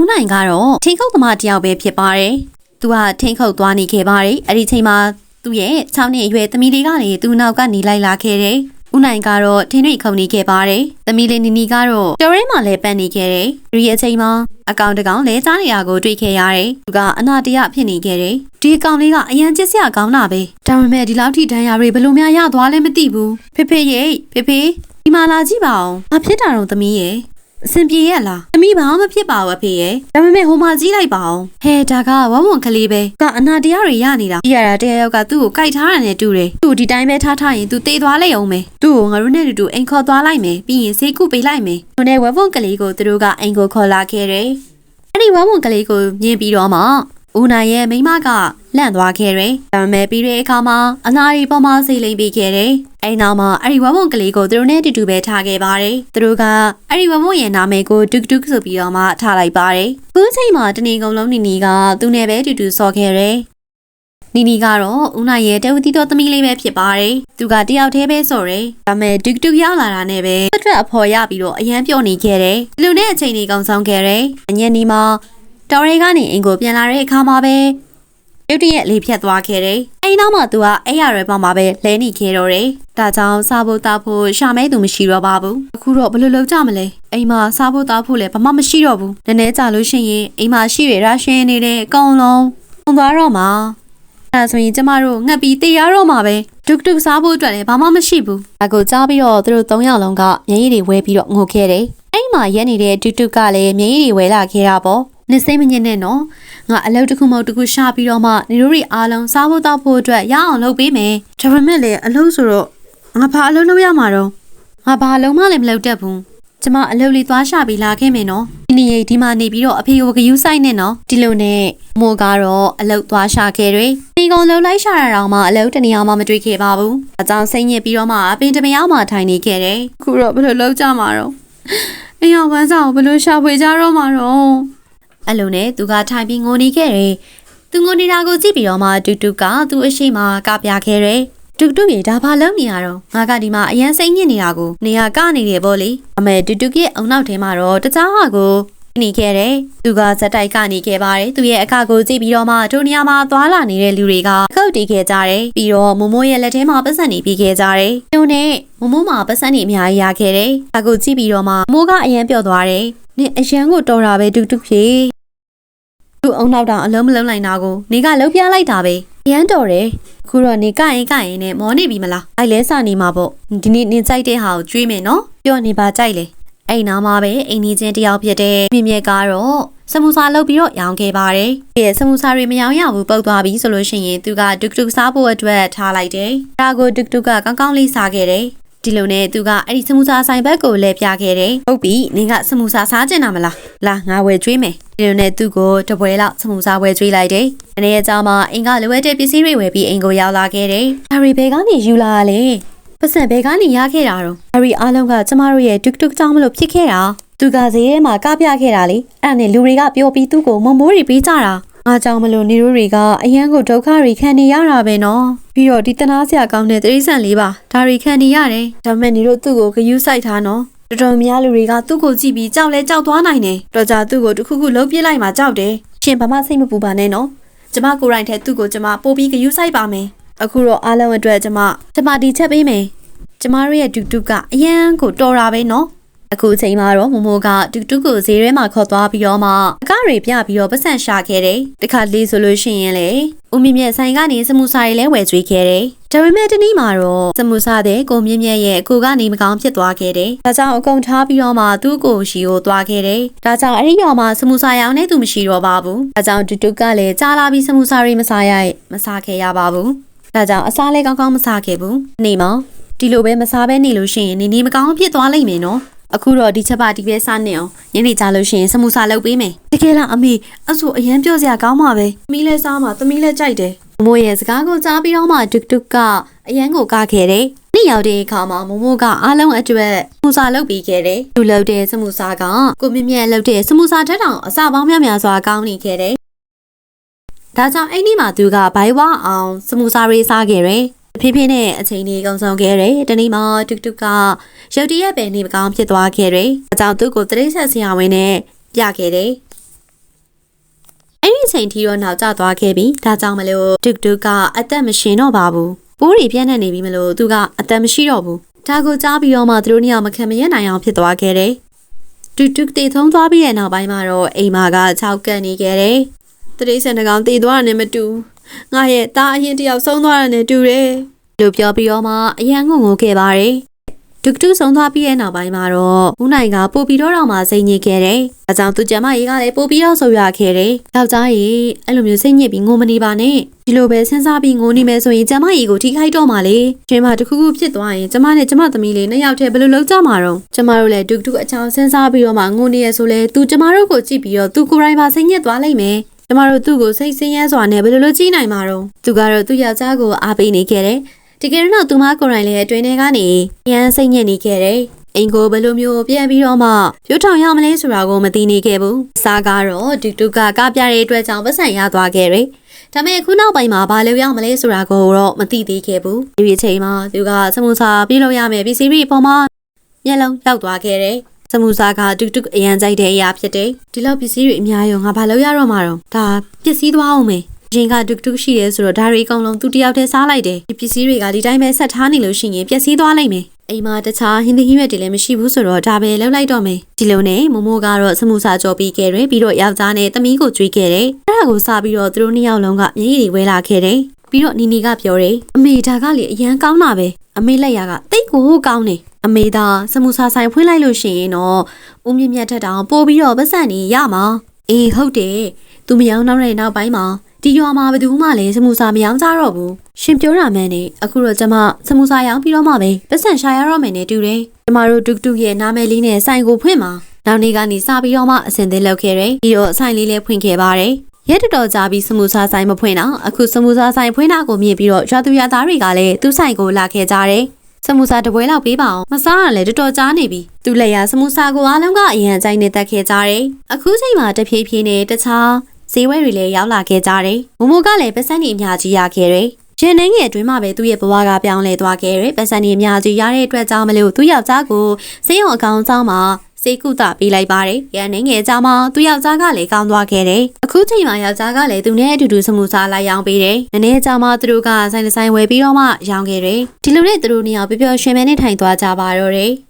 ဦးနိုင်ကတော့ထိန်ခုတ်သမားတစ်ယောက်ပဲဖြစ်ပါတယ်သူကထိန်ခုတ်သွားနေခဲ့ပါတယ်အဲ့ဒီချိန်မှာသူ့ရဲ့6နှစ်အရွယ်သမီးလေးကလည်းသူ့နောက်ကနေလိုက်လာခဲ့တယ်ဦးနိုင်ကတော့ထင်းတွေခုန်နေခဲ့ပါတယ်။သမီးလေးနီနီကတော့တော်ရဲမှာလည်းပန်းနေခဲ့တယ်။ဒီအချိန်မှာအကောင်တကောင်လဲကြားနေရကိုတွေ့ခဲ့ရတယ်။သူကအနာတရဖြစ်နေခဲ့တယ်။ဒီအကောင်လေးကအရန်ကျစ်စရာကောင်းတာပဲ။ဒါပေမဲ့ဒီလောက်ထိဒဏ်ရာတွေဘယ်လိုများရသွားလဲမသိဘူး။ဖေဖေရဲ့ဖေဖေဒီမှာလာကြည့်ပါအောင်။ဘာဖြစ်တာတော့သမီးရဲ့။ အဆင်ပြေရဲ့လားသမီးဘာမှမဖြစ်ပါဘူးအဖေရဲ့ဒါပေမဲ့ဟိုမှာကြီးလိုက်ပါအောင်ဟဲဒါကဝဝွန်ကလေးပဲကအနာတရားတွေရနေတာကြည့်ရတာတရားရောက်ကသူ့ကိုကြိုက်ထားတာနဲ့တူတယ်သူ့ဒီတိုင်းပဲထားထားရင်သူတေးသွားလိုက်အောင်မယ်သူ့ကိုငါတို့နဲ့တူတူအိမ်ခေါ်သွားလိုက်မယ်ပြီးရင်ဆေးကုပေးလိုက်မယ်သူနဲ့ဝဝွန်ကလေးကိုသူတို့ကအိမ်ကိုခေါ်လာခဲ့တယ်အဲ့ဒီဝဝွန်ကလေးကိုမြင်ပြီးတော့မှ ဦးနိုင်ရဲ့မိမကလန့်သွားခဲ့တယ်။ဒါပေမဲ့ပြီးတဲ့အခါမှာအနာရီပေါ်မှာစိတ်လိမ့်ပြီးခဲ့တယ်။အဲဒီနောက်မှာအဲ့ဒီဝဝွန်ကလေးကိုသူတို့နဲ့တူတူပဲထားခဲ့ပါတယ်။သူတို့ကအဲ့ဒီဝဝွန်ရဲ့နာမည်ကိုဒုတ်ဒုတ်ဆိုပြီးတော့မှထားလိုက်ပါတယ်။ခုချိန်မှာတနေကုန်လုံးနီနီကသူနဲ့ပဲတူတူဆော့ခဲ့တယ်။နီနီကတော့ဦးနိုင်ရဲ့တဝတီတော်သမီးလေးပဲဖြစ်ပါတယ်။သူကတယောက်တည်းပဲဆိုရယ်။ဒါပေမဲ့ဒုတ်ဒုတ်ရောက်လာတာနဲ့ပဲဆက်ထွက်အဖော်ရပြီးတော့အရန်ပြော့နေခဲ့တယ်။လူနဲ့အချိန်ကြီးကောင်ဆောင်ခဲ့တယ်။အညနေမှာ တော်ရဲကနေအိမ်ကိုပြန်လာတဲ့အခါမှာပဲရုတ်တရက်လေးဖြတ်သွားခဲ့တယ်။အဲဒီနောက်မှသူကအဲ့ရရဲပေါ်မှာပဲလဲနေခဲ့တော့တယ်။ဒါကြောင့်စားဖို့တောက်ဖို့ရှာမဲသူမရှိတော့ပါဘူး။အခုတော့ဘယ်လိုလုပ်ကြမလဲ။အိမ်မှာစားဖို့တောက်ဖို့လည်းဘာမှမရှိတော့ဘူး။နည်းနည်းကြာလို့ရှိရင်အိမ်မှာရှိရရရှင်နေတဲ့အကောင်လုံးပုံသွားတော့မှာ။အဲဆိုရင်ကျမတို့ငှက်ပြီးတေးရတော့မှာပဲဒုက္ဒုက္စားဖို့အတွက်လည်းဘာမှမရှိဘူး။အကိုကြားပြီးတော့သူတို့၃ယောက်လုံးကမျက်ရည်တွေဝဲပြီးတော့ငိုခဲ့တယ်။အဲ့မှာရက်နေတဲ့တူတူကလည်းမျက်ရည်တွေဝဲလာခဲ့တာပေါ့။ နေစိတ်မညစ်နဲ့နော်ငါအလုပ်တစ်ခုမဟုတ်တစ်ခုရှာပြီးတော့မှနေတို့တွေအားလုံးစားဖို့တောက်ဖို့အတွက်ရအောင်လုပ်ပေးမယ်ဒါပေမဲ့လည်းအလုပ်ဆိုတော့ငါဘာအလုပ်လုပ်ရမှာတော့ငါဘာအလုပ်မှလည်းမလုပ်တတ်ဘူးကျမအလုပ်လေးသွားရှာပြီးလာခဲ့မယ်နော်ဒီနေ့ဒီမှာနေပြီးတော့အဖေကိုဂယူးဆိုင်နဲ့နော်ဒီလိုနဲ့မိုးကတော့အလုပ်သွားရှာခဲ့တယ်ဒီကောင်လှုပ်လိုက်ရှာရအောင်မှအလုပ်တနေရာမှမတွေ့ခဲ့ပါဘူးအကြောင်းစိတ်ညစ်ပြီးတော့မှအပင်တမယောက်မှထိုင်နေခဲ့တယ်ခုတော့ဘယ်လိုလုပ်ကြမှာတော့အင်းအောင်ဝမ်းစာကိုဘယ်လိုရှာဖွေကြတော့မှာတော့ အဲ့လိုနဲ့သူကထိုင်ပြီးငိုနေခဲ့တယ်သူငိုနေတာကိုကြည့်ပြီးတော့မှတူတူကသူ့အရှိမကပြခဲ့တယ်တူတူမြေဒါဘာလုံးနေရတော့ငါကဒီမှာအရန်စိတ်ညစ်နေတာကိုနေရကနေတယ်ဗောလေအမေတူတူရဲ့အုံနောက်ထဲမှာတော့တခြားဟာကိုနေခဲ့တယ်သူကဇက်တိုက်ကနေခဲ့ပါတယ်သူရဲ့အခကိုကြည့်ပြီးတော့မှဒုနေရာမှာသွားလာနေတဲ့လူတွေကခုတ်တီးခဲ့ကြတယ်ပြီးတော့မမိုးရဲ့လက်ထဲမှာပတ်စံနေပြီးခဲ့ကြတယ်သူနဲ့မမိုးမှာပတ်စံနေအများကြီးရခဲ့တယ်အကိုကြည့်ပြီးတော့မှမိုးကအရန်ပျော့သွားတယ်နင်အရန်ကိုတော်တာပဲတူတူဖြေ သူ့အုံနောက်တောင်အလုံးမလုံးနိုင်တာကိုနေကလှုပ်ပြလိုက်တာပဲရမ်းတော်တယ်ခုတော့နေကရင်ကရင်နဲ့မောနေပြီမလားအိုက်လဲစနေမှာပေါ့ဒီနေ့နင်ကြိုက်တဲ့ဟာကိုကျွေးမယ်နော်ပြောနေပါကြိုက်လေအဲ့နာမှာပဲအိမ်ကြီးချင်းတယောက်ဖြစ်တဲ့မြင့်မြတ်ကတော့စမူစာလုပ်ပြီးတော့ရောင်းခဲ့ပါတယ်။ဒီစမူစာတွေမရောင်းရဘူးပုတ်သွားပြီဆိုလို့ရှိရင်သူကဒုက္ဒုစားဖို့အတွက်ထားလိုက်တယ်။ဒါကိုဒုက္ဒုကကောင်းကောင်းလေးစားခဲ့တယ်။ ဒီလိုနဲ့သူကအဲ့ဒီစမူစာဆိုင်ဘက်ကိုလဲပြခဲ့တယ်။ဟုတ်ပြီနင်ကစမူစာစားကျင်တာမလား။လာငါဝယ်ကျွေးမယ်။ဒီလိုနဲ့သူ့ကိုတပွဲလောက်စမူစာဝယ်ကျွေးလိုက်တယ်။အနေအကြောင်းမှာအင်ကလိုအပ်တဲ့ပစ္စည်းတွေဝယ်ပြီးအိမ်ကိုရောက်လာခဲ့တယ်။ဒါရီဘဲကနေယူလာရလေ။ပတ်စံဘဲကနေရခဲ့တာတော့ဒါရီအားလုံးကကျမတို့ရဲ့ဒုက္ဒုကြောင့်မလို့ဖြစ်ခဲ့တာ။သူကဈေးထဲမှာကပြခဲ့တာလေ။အဲ့ဒါနဲ့လူတွေကပြောပြီးသူ့ကိုမုံမိုးတွေပေးကြတာ။ ငါကြောင့်မလို့နေတို့တွေကအရန်ကိုဒုက္ခတွေခံနေရတာပဲနော်။ပြီးတော့ဒီတနာစရာကောင်းတဲ့တရိษံလေးပါ။ဒါတွေခံနေရတယ်။ဒါပေမဲ့နေတို့သူ့ကိုဂယုစိုက်ထားနော်။တော်တော်များလူတွေကသူ့ကိုကြည့်ပြီးကြောက်လဲကြောက်သွားနိုင်တယ်။တော်ကြသူ့ကိုတစ်ခုခုလှုပ်ပြစ်လိုက်မှကြောက်တယ်။ရှင်ဘာမှစိတ်မပူပါနဲ့နော်။ကျမကိုယ်တိုင်ထဲသူ့ကိုကျမပို့ပြီးဂယုစိုက်ပါမယ်။အခုတော့အားလုံးအတွက်ကျမကျမဒီချက်ပေးမယ်။ကျမတို့ရဲ့ဒုတုကအရန်ကိုတော်တာပဲနော်။ အခုအချိန်မှာတော့မမိုကတူတူကိုဈေးထဲမှာခေါ်သွားပြီးတော့မှအကားတွေပြပြီးတော့ပတ်စံရှာခဲ့တယ်။တခါလေးဆိုလို့ရှိရင်လေဦးမြင့်မြတ်ဆိုင်ကနေစမူစာတွေလဲဝယ်ကျွေးခဲ့တယ်။ဒါပေမဲ့တနေ့မှာတော့စမူစာတဲ့ကိုမြင့်မြတ်ရဲ့အကူကနေမကောင်းဖြစ်သွားခဲ့တယ်။ဒါကြောင့်အကုန်ထားပြီးတော့မှသူ့ကိုရှိကိုသွားခဲ့တယ်။ဒါကြောင့်အဲ့ဒီရောင်မှာစမူစာရောင်နဲ့သူမရှိတော့ပါဘူး။ဒါကြောင့်တူတူကလည်းကြားလာပြီးစမူစာတွေမစားရမစားခဲ့ရပါဘူး။ဒါကြောင့်အစားလဲကောင်းကောင်းမစားခဲ့ဘူး။နေမောင်ဒီလိုပဲမစားဘဲနေလို့ရှိရင်နေနေမကောင်းဖြစ်သွားလိမ့်မယ်နော်။ အခုတော့ဒီချက်ပါဒီပဲစားနေအောင်ညနေကြလို့ရှိရင်စမူစာလုပ်ပေးမယ်တကယ်လားအမေအဆူအရန်ပြောစရာကောင်းပါပဲသမီးလဲစားမှာသမီးလဲကြိုက်တယ်မမိုးရဲ့စကားကိုကြားပြီးတော့မှဒုတ်ဒုတ်ကအရန်ကိုကခဲ့တယ်နေ့ရောက်တဲ့အခါမှာမမိုးကအားလုံးအတွက်စမူစာလုပ်ပြီးခဲ့တယ်သူလုပ်တဲ့စမူစာကကိုမြင့်မြတ်လုပ်တဲ့စမူစာထက်တောင်အစပေါင်းများများစွာကောင်းနေခဲ့တယ်ဒါကြောင့်အဲ့ဒီမှာသူကဘိုင်ဝါအောင်စမူစာရေးစားခဲ့တယ် ဖြည်းဖြည်းနဲ့အချိန်လေးကုံဆောင်ခဲ့တယ်။တနေ့မှတူတူကရုတ်တရက်ပဲနေမကောင်းဖြစ်သွားခဲ့တယ်။အကြောင်းသူ့ကိုတရိတ်ဆက်ဆရာဝန်နဲ့ပြခဲ့တယ်ချိန်ထိတော့နောက်ကျသွားခဲ့ပြီဒါကြောင့်မလို့ဒုတ်ဒုတ်ကအသက်မရှင်တော့ပါဘူးပိုးတွေပြန့်နှံ့နေပြီမလို့သူကအသက်မရှိတော့ဘူးဒါကိုကြားပြီးတော့မှသူတို့နှစ်ယောက်မခံမရနိုင်အောင်ဖြစ်သွားခဲ့တယ်ဒုတ်ဒုတ်တေထုံးသွားပြီးတဲ့နောက်ပိုင်းမှာတော့အိမ်မာကခြောက်ကပ်နေခဲ့တယ်တတိဆန်တကောင်တည်သွားတာနဲ့မတူ ငါရဲ့သားအရင်တယောက်ဆုံးသွားတာနဲ့တူတယ်လို့ပြောပြီးတော့မှအရန်ငုံငိုခဲ့ပါတယ်ဒုက္တူဆုံးသွားပြီးတဲ့နောက်ပိုင်းမှာတော့ဦးနိုင်ကပို့ပြီးတော့တော့မှစိတ်ညစ်ခဲ့တယ်။ဒါကြောင့်သူကျမကြီးကလည်းပို့ပြီးတော့ဆိုရခဲ့တယ်။ယောက်ျားကြီးအဲ့လိုမျိုးစိတ်ညစ်ပြီးငိုမနေပါနဲ့။ဒီလိုပဲစဉ်းစားပြီးငိုနေမယ်ဆိုရင်ကျမကြီးကိုထိခိုက်တော့မှလေ။ရှင်မတစ်ခုခုဖြစ်သွားရင်ကျမနဲ့ကျမသမီးလေးနှစ်ယောက်တည်းဘယ်လိုလုပ်ကြမှာတော့။ကျမတို့လည်းဒုက္တူအချောင်းစဉ်းစားပြီးတော့မှငိုနေရဆိုလဲသူကျမတို့ကိုကြည့်ပြီးတော့သူကိုယ်တိုင်ပါစိတ်ညစ်သွားလိမ့်မယ်။ ကျမတို့သူ့ကိုစိတ်ဆင်းရဲစွာနဲ့ဘယ်လိုလုပ်ကြည့်နိုင်မှာတော့။သူကတော့သူ့ယောက်ျားကိုအားပေးနေခဲ့တယ်။တကယ်တော့သူမကိုယ်တိုင်လည်းအတွင်းထဲကနေရမ်းစိတ်ညစ်နေခဲ့တယ်။အင်ကိုဘယ်လိုမျိုးပြန်ပြီးတော့မှပြိုးထောင်ရမလဲဆိုတာကိုမသိနေခဲ့ဘူး။စားကတော့ဒုတုကကပြတဲ့အတွက်ကြောင့်ပတ်စံရသွားခဲ့တယ်။ဒါပေမဲ့အခုနောက်ပိုင်းမှာဘာလို့ရမလဲဆိုတာကိုတော့မသိသေးခဲ့ဘူး။ဒီအချိန်မှာသူကစမှုစာပြေးလို့ရမယ်ပစ္စည်းတွေပေါ်မှာမျက်လုံးရောက်သွားခဲ့တယ်။ စမှုစာကဒုတုအရန်ကြိုက်တဲ့အရာဖြစ်တယ်။ဒီလောက်ပစ္စည်းတွေအများရောငါဘာလို့ရတော့မှာတော့ဒါပစ္စည်းသွားအောင်မယ်။ရင်ကဒုက္တုရှိတယ်ဆိုတော့ဒါတွေအကုန်လုံးသူတယောက်တည်းစားလိုက်တယ်ဒီပစ္စည်းတွေကဒီတိုင်းပဲဆက်ထားနေလို့ရှိရင်ပျက်စီးသွားလိမ့်မယ်အိမ်မှာတခြားဟင်းသီးဟင်းရွက်တွေလည်းမရှိဘူးဆိုတော့ဒါပဲလောက်လိုက်တော့မယ်ဒီလိုနဲ့မမိုးကတော့စမှုစာကြောပြီးခဲ့တယ်ပြီးတော့ယောက်ျားနဲ့သမီးကိုကြွေးခဲ့တယ်အဲ့ဒါကိုစပြီးတော့သူတို့နှစ်ယောက်လုံးကမျက်ရည်တွေဝဲလာခဲ့တယ် ပြီးတော့နီနီကပြောတယ်အမေဒါကလေအရန်ကောင်းတာပဲအမေလက်ရကတိတ်ကိုကောင်းတယ်အမေသာစမှုစာဆိုင်ဖွင့်လိုက်လို့ရှိရင်တော့ဦးမြင့်မြတ်ထက်တောင်ပို့ပြီးတော့ပတ်စံနေရမှာအေးဟုတ်တယ်သူမယောင်းနောက်တဲ့နောက်ပိုင်းမှာဒီရွာမှာဘယ်သူမှလည်းစမှုစာမယောင်းကြတော့ဘူးရှင်ပြောတာမှန်နေအခုတော့ကျမစမှုစာရောင်းပြီးတော့မှပဲပတ်စံရှာရတော့မယ်နဲ့တူတယ်ကျမတို့ဒုက္တုရဲ့နာမည်လေးနဲ့ဆိုင်ကိုဖွင့်မှာနောက်နေ့ကနေစပြီးတော့မှအစင်သစ်လုပ်ခဲ့တယ်ပြီးတော့ဆိုင်လေးလည်းဖွင့်ခဲ့ပါတယ် ရက်တော်တော်ကြာပြီးစမှုစာဆိုင်မဖွင့်တော့အခုစမှုစာဆိုင်ဖွင့်တာကိုမြင်ပြီးတော့ရွာသူရွာသားတွေကလည်းသူ့ဆိုင်ကိုလာခဲ့ကြတယ်စမှုစာတပွဲလောက်ပေးပါအောင်မစားရလဲတော်တော်ကြားနေပြီသူလက်ရစမှုစာကိုအားလုံးကအရင်အကြိုက်နဲ့တက်ခဲ့ကြတယ်အခုချိန်မှာတဖြည်းဖြည်းနဲ့တခြားဈေးဝဲတွေလည်းရောက်လာခဲ့ကြတယ်မမိုကလည်းပတ်စံနေအများကြီးရခဲ့တယ်ရန်နိုင်ငယ်အတွင်းမှာပဲသူ့ရဲ့ဘဝကပြောင်းလဲသွားခဲ့တယ်ပတ်စံနေအများကြီးရတဲ့အတွက်ကြောင့်မလို့သူ့ယောက်ျားကိုစေးရုံအကောင်ကြောင်းမှာ စေကုသပေးလိုက်ပါတယ်။ရန်နေငယ်ကြောင့်မှသူ့ယောက်ျားကလည်းကောင်းသွားခဲ့တယ်။အခုချိန်မှာယောက်ျားကလည်းသူနဲ့အတူတူစမှုစားလိုက်ရောင်းပေးတယ်။နည်းနည်းကြောင့်မှသူတို့ကဆိုင်တစ်ဆိုင်ဝယ်ပြီးတော့မှရောင်းခဲ့တယ်။ဒီလိုနဲ့သူတို့နှစ်ယောက်ပျော်ပျော်ရွှင်ရွှင်နဲ့ထိုင်သွားကြပါတော့တယ်။